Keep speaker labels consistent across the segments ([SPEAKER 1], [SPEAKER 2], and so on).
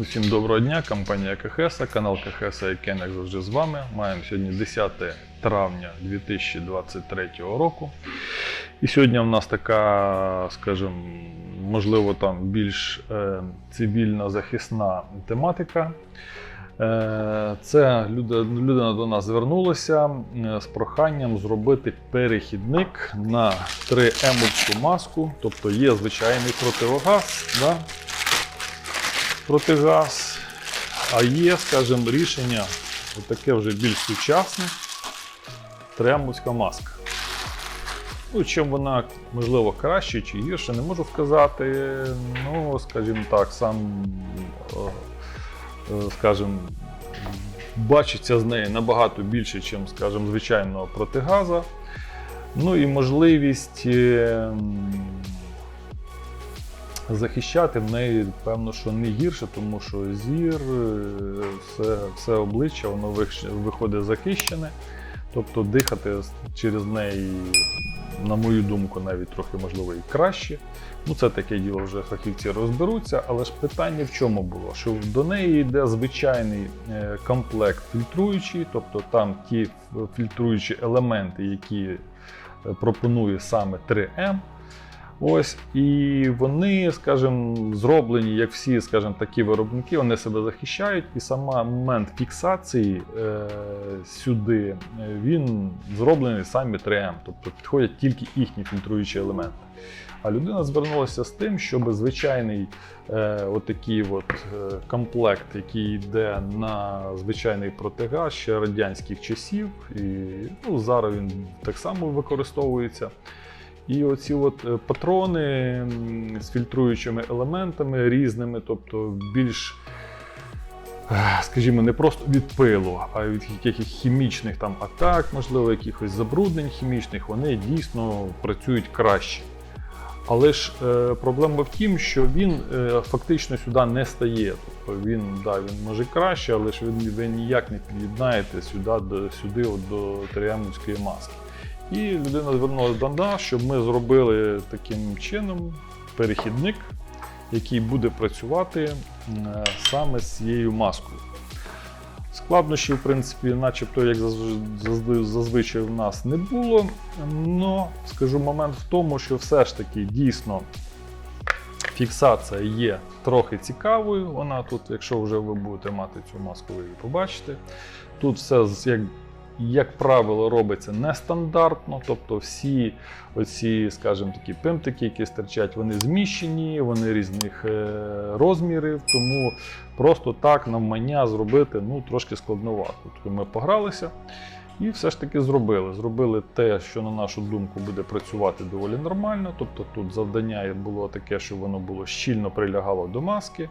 [SPEAKER 1] Усім доброго дня, компанія КХС, канал КХС і Кен, як завжди з вами. Маємо сьогодні 10 травня 2023 року. І сьогодні в нас така, скажімо, можливо, там більш е, цивільна захисна тематика. Е, Це людина до нас звернулася е, з проханням зробити перехідник на 3М маску, тобто є звичайний противогаз. Да? Протигаз, а є, скажімо, рішення таке вже більш сучасне трембуська маска. Ну, чим вона, можливо, краще чи гірше, не можу сказати. Ну, скажімо так, сам, е, е, скажімо, бачиться з неї набагато більше, ніж, скажімо, звичайного протигаза. Ну і можливість е, захищати в неї, певно, що не гірше, тому що зір, е, все, все обличчя, воно виходить захищене. Тобто дихати через неї, на мою думку, навіть трохи можливо і краще. Ну, це таке діло вже фахівці розберуться, але ж питання в чому було? Що до неї йде звичайний е, комплект фільтруючий, тобто там ті фільтруючі елементи, які е, пропонує саме 3М. Ось, і вони, скажімо, зроблені, як всі, скажімо, такі виробники, вони себе захищають, і сама момент фіксації е, сюди, е, він зроблений самі 3М, тобто підходять тільки їхні фільтруючі елементи. А людина звернулася з тим, щоб звичайний е, отакий от, е, комплект, який йде на звичайний протигаз ще радянських часів, і ну, зараз він так само використовується. І оці от е, патрони з фільтруючими елементами різними, тобто більш, е, скажімо, не просто від пилу, а від якихось хімічних там атак, можливо, якихось забруднень хімічних, вони дійсно працюють краще. Але ж е, проблема в тім, що він е, фактично сюди не стає. Тобто він, да, він може краще, але ж він, ви ніяк не під'єднаєте сюди, сюди от, до триамівської маски. І людина звернулася до нас, щоб ми зробили таким чином перехідник, який буде працювати е, саме з цією маскою. Складнощів, в принципі, начебто, як зазв- зазв- зазвичай в нас не було. Но скажу момент в тому, що все ж таки дійсно фіксація є трохи цікавою. Вона тут, якщо вже ви будете мати цю маску, ви її побачите. Тут все як як правило, робиться нестандартно, тобто всі оці, скажімо, такі пимтики, які стирчать, вони зміщені, вони різних е, розмірів, тому просто так навмання зробити ну, трошки складновато. Тобто ми погралися і все ж таки зробили. Зробили те, що на нашу думку буде працювати доволі нормально. Тобто тут завдання було таке, щоб воно було щільно прилягало до маски.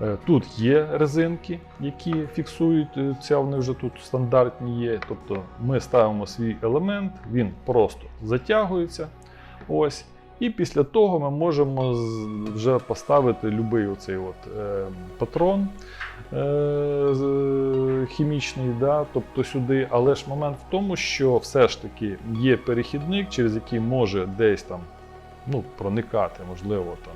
[SPEAKER 1] Е, Тут є резинки, які фіксують ця, вони вже тут стандартні є. Тобто ми ставимо свій елемент, він просто затягується. Ось. І після того ми можемо вже поставити будь-який оцей от, е, патрон е, хімічний, да, тобто сюди. Але ж момент в тому, що все ж таки є перехідник, через який може десь там ну, проникати, можливо, там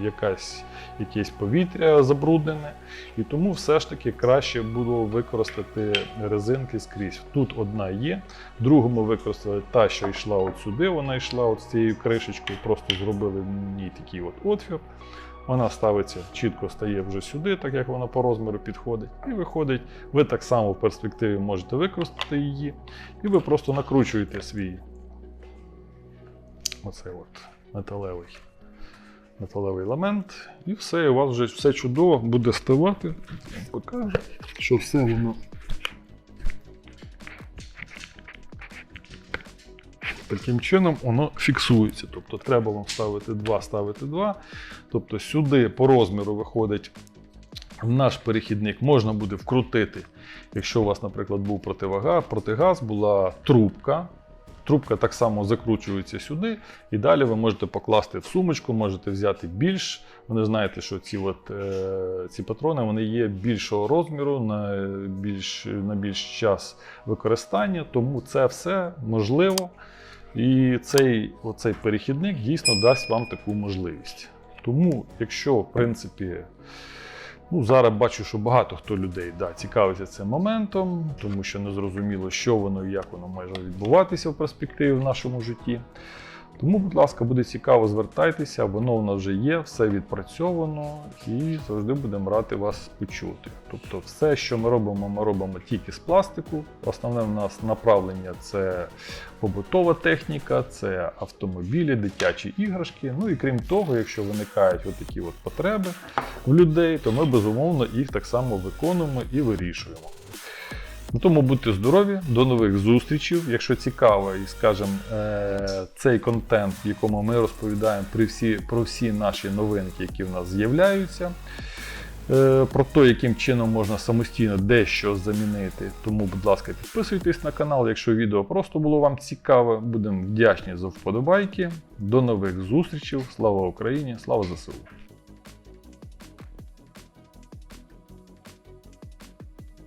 [SPEAKER 1] якась якесь повітря забруднене, і тому все ж таки краще було використати резинки скрізь. Тут одна є, другу ми використали та, що йшла от сюди, вона йшла от з цією кришечкою, просто зробили в ній такий от отвір. Вона ставиться, чітко стає вже сюди, так як вона по розміру підходить, і виходить. Ви так само в перспективі можете використати її, і ви просто накручуєте свій оцей от металевий металевий елемент, і все, у вас вже все чудово буде ставати. Покажу, що все воно. Таким чином воно фіксується. Тобто треба вам ставити два, ставити два. Тобто сюди по розміру виходить в наш перехідник, можна буде вкрутити, якщо у вас, наприклад, був противага, протигаз, була трубка. Трубка так само закручується сюди, і далі ви можете покласти в сумочку, можете взяти більш. Вони знаєте, що ці, от, е, ці патрони вони є більшого розміру на більш, на більш час використання, тому це все можливо. І цей, оцей перехідник дійсно дасть вам таку можливість. Тому, якщо в принципі Ну, зараз бачу, що багато хто людей да, цікавиться цим моментом, тому що не зрозуміло, що воно і як воно може відбуватися в перспективі в нашому житті. Тому, будь ласка, буде цікаво, звертайтеся, воно у нас вже є, все відпрацьовано і завжди будемо раді вас почути. Тобто, все, що ми робимо, ми робимо тільки з пластику. Основне в нас направлення це побутова техніка, це автомобілі, дитячі іграшки. Ну і крім того, якщо виникають от такі от потреби в людей, то ми безумовно їх так само виконуємо і вирішуємо. Ну, тому будьте здорові, до нових зустрічей. Якщо цікаво, і скажімо, е, цей контент, в якому ми розповідаємо про всі, про всі наші новинки, які в нас з'являються, е, про те, яким чином можна самостійно дещо замінити. Тому, будь ласка, підписуйтесь на канал. Якщо відео просто було вам цікаве, будемо вдячні за вподобайки. До нових зустрічей. Слава Україні! Слава ЗСУ!